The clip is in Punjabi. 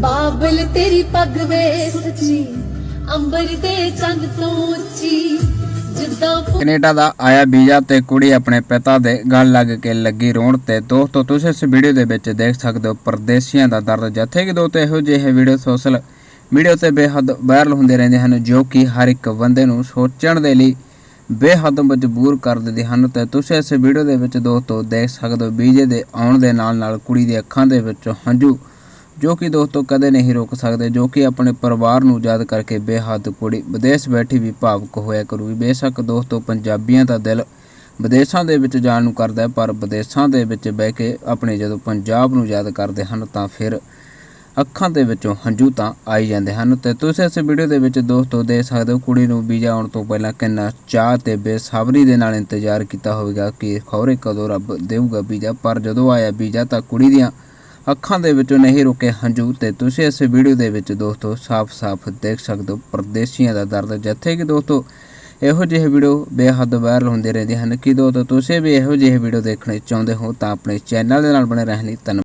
ਬਾਬਲ ਤੇਰੀ ਪੱਗ ਵੇ ਸੱਚੀ ਅੰਬਰ ਦੇ ਚੰਦ ਤੋਂ ਉੱਚੀ, ਜਿੱਦਾਂ ਕੈਨੇਡਾ ਦਾ ਆਇਆ ਵੀਜ਼ਾ ਤੇ ਕੁੜੀ ਆਪਣੇ ਪਿਤਾ ਦੇ ਗਲ ਲੱਗ ਕੇ ਲੱਗੀ ਰੋਣ ਤੇ ਦੋਸਤੋ, ਤੁਸੀਂ ਇਸ ਵੀਡੀਓ ਦੇ ਵਿੱਚ ਦੇਖ ਸਕਦੇ ਹੋ, ਪਰਦੇਸੀਆਂ ਦਾ ਦਰਦ ਜਿੱਥੇ ਕਿ ਦੋਸਤੋ, ਇਹੋ ਜਿਹੇ ਵੀਡੀਓ ਸੋਸ਼ਲ ਮੀਡੀਆ ਤੇ ਬੇਹੱਦ ਵਾਇਰਲ ਹੁੰਦੇ ਰਹਿੰਦੇ ਹਨ, ਜੋ ਕਿ ਹਰ ਇੱਕ ਬੰਦੇ ਨੂੰ ਸੋਚਣ ਦੇ ਲਈ ਬੇਹੱਦ ਮਜਬੂਰ ਕਰ ਦਿੰਦੇ ਹਨ ਤੇ ਤੁਸੀਂ ਇਸ ਵੀਡੀਓ ਦੇ ਵਿੱਚ ਦੋਸਤੋ, ਦੇਖ ਸਕਦੇ ਹੋ, ਵੀਜ਼ੇ ਦੇ ਆਉਣ ਦੇ ਨਾਲ ਨਾਲ ਕੁੜੀ ਦੀ ਅੱਖਾਂ ਦੇ ਵਿੱਚੋਂ ਹੰਝੂ ਜੋ ਕਿ ਦੋਸਤੋ ਕਦੇ ਨਹੀਂ ਰੋਕ ਸਕਦੇ, ਜੋ ਕਿ ਆਪਣੇ ਪਰਿਵਾਰ ਨੂੰ ਯਾਦ ਕਰਕੇ ਬੇਹੱਦ ਕੁੜੀ, ਵਿਦੇਸ਼ ਬੈਠੀ ਵੀ ਭਾਵੁਕ ਹੋਇਆ ਕਰੂਗੀ ਬੇਸ਼ੱਕ ਦੋਸਤੋ ਪੰਜਾਬੀਆਂ ਦਾ ਦਿਲ ਵਿਦੇਸ਼ਾਂ ਦੇ ਵਿੱਚ ਜਾਣ ਨੂੰ ਕਰਦਾ ਹੈ, ਪਰ ਵਿਦੇਸ਼ਾਂ ਦੇ ਵਿੱਚ ਬਹਿ ਕੇ ਆਪਣੇ ਜਦੋਂ ਪੰਜਾਬ ਨੂੰ ਯਾਦ ਕਰਦੇ ਹਨ, ਤਾਂ ਫਿਰ ਅੱਖਾਂ ਦੇ ਵਿੱਚੋਂ ਹੰਝੂ ਤਾਂ ਆਈ ਜਾਂਦੇ ਹਨ। ਤੇ ਤੁਸੀਂ ਇਸ ਵੀਡੀਓ ਦੇ ਵਿੱਚ ਦੋਸਤੋ ਦੇਖ ਸਕਦੇ ਹੋ, ਕੁੜੀ ਨੂੰ ਵੀਜ਼ਾ ਆਉਣ ਤੋਂ ਪਹਿਲਾਂ ਕਿੰਨਾ ਚਾਹ ਤੇ ਬੇਸਬਰੀ ਦੇ ਨਾਲ ਇੰਤਜ਼ਾਰ ਕੀਤਾ ਹੋਵੇਗਾ ਕਿ ਖੌਰੇ ਕਦੋਂ ਰੱਬ ਦੇਊਗਾ ਵੀਜ਼ਾ। ਪਰ ਜਦੋਂ ਆਇਆ ਵੀਜ਼ਾ ਤਾਂ ਕੁੜੀ ਦੀਆਂ ਅੱਖਾਂ ਦੇ ਵਿੱਚੋਂ ਨਹੀਂ ਰੁਕੇ ਹੰਝੂ ਤੇ ਤੁਸੀਂ ਇਸ ਵੀਡੀਓ ਦੇ ਵਿੱਚ ਦੋਸਤੋ ਸਾਫ਼-ਸਾਫ਼ ਦੇਖ ਸਕਦੇ ਹੋ, ਪਰਦੇਸੀਆਂ ਦਾ ਦਰਦ। ਜਿੱਥੇ ਕਿ ਦੋਸਤੋ ਇਹੋ ਜਿਹੇ ਵੀਡੀਓ ਬੇਹੱਦ ਵਾਇਰਲ ਹੁੰਦੇ ਰਹਿੰਦੇ ਹਨ। ਕਿ ਦੋਸਤੋ ਤੁਸੀਂ ਵੀ ਇਹੋ ਜਿਹੇ ਵੀਡੀਓ ਦੇਖਣੇ ਚਾਹੁੰਦੇ ਹੋ ਤਾਂ ਆਪਣੇ ਚੈਨਲ ਦੇ ਨਾਲ ਬਣੇ ਰਹਿਣ ਲਈ ਧੰਨਵਾਦ।